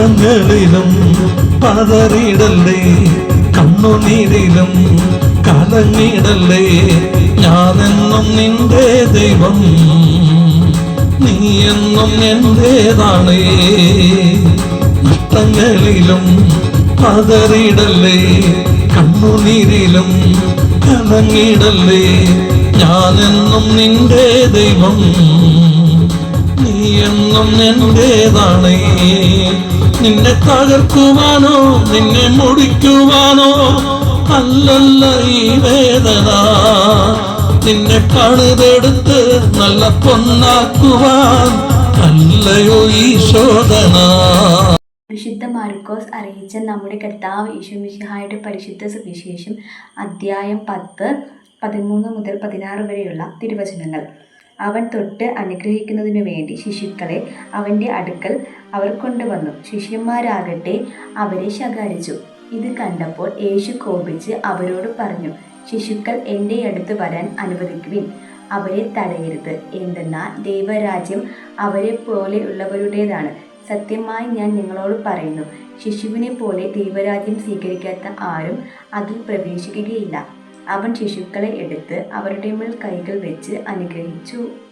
നഷ്ടങ്ങളിലും പതറിയിടല്ലേ കണ്ണുനീരിലും കലങ്ങിടല്ലേ? ഞാനെന്നും നിന്റെ ദൈവം നീ എന്നും എന്റേതാണേ. നഷ്ടങ്ങളിലും പതറിയിടല്ലേ കണ്ണുനീരിലും കലങ്ങിടല്ലേ? ഞാനെന്നും നിന്റെ ദൈവം എന്നും എന്റേതാണ് നിന്നെ തകർക്കുവാനോ നിന്നെ മുടിക്കുവാനോ അല്ലല്ല ഈ വേദന. നിന്നെ പണിതെടുത്ത് നല്ല പൊന്നാക്കുവാൻ അല്ലയോ ഈ ശോധന. വിശുദ്ധ മാർക്കോസ് അറിയിച്ച നമ്മുടെ കർത്താവ് ഈശോമിഷിഹായുടെ പരിശുദ്ധ സുവിശേഷം അദ്ധ്യായം പത്ത് പതിമൂന്ന് മുതൽ പതിനാറ് വരെയുള്ള തിരുവചനങ്ങൾ. അവൻ തൊട്ട് അനുഗ്രഹിക്കുന്നതിനു വേണ്ടി ശിശുക്കളെ അവന്റെ അടുക്കൽ അവർ കൊണ്ടുവന്നു. ശിഷ്യന്മാരാകട്ടെ അവരെ ശകാരിച്ചു. ഇത് കണ്ടപ്പോൾ യേശു കോപിച്ച് അവരോട് പറഞ്ഞു ശിശുക്കൾ എന്റെ അടുത്ത് വരാൻ അനുവദിക്കുവിൻ. അവരെ തടയരുത്. എന്തെന്നാൽ ദൈവരാജ്യം അവരെ പോലെയുള്ളവരുടേതാണ് സത്യമായി ഞാൻ നിങ്ങളോട് പറയുന്നു ശിശുവിനെ പോലെ ദൈവരാജ്യം സ്വീകരിക്കാത്ത ആരും അതിൽ പ്രവേശിക്കുകയില്ല. അവൻ ശിശുക്കളെ എടുത്ത് അവരുടെ മേൽ കൈകൾ വെച്ച് അനുഗ്രഹിച്ചു.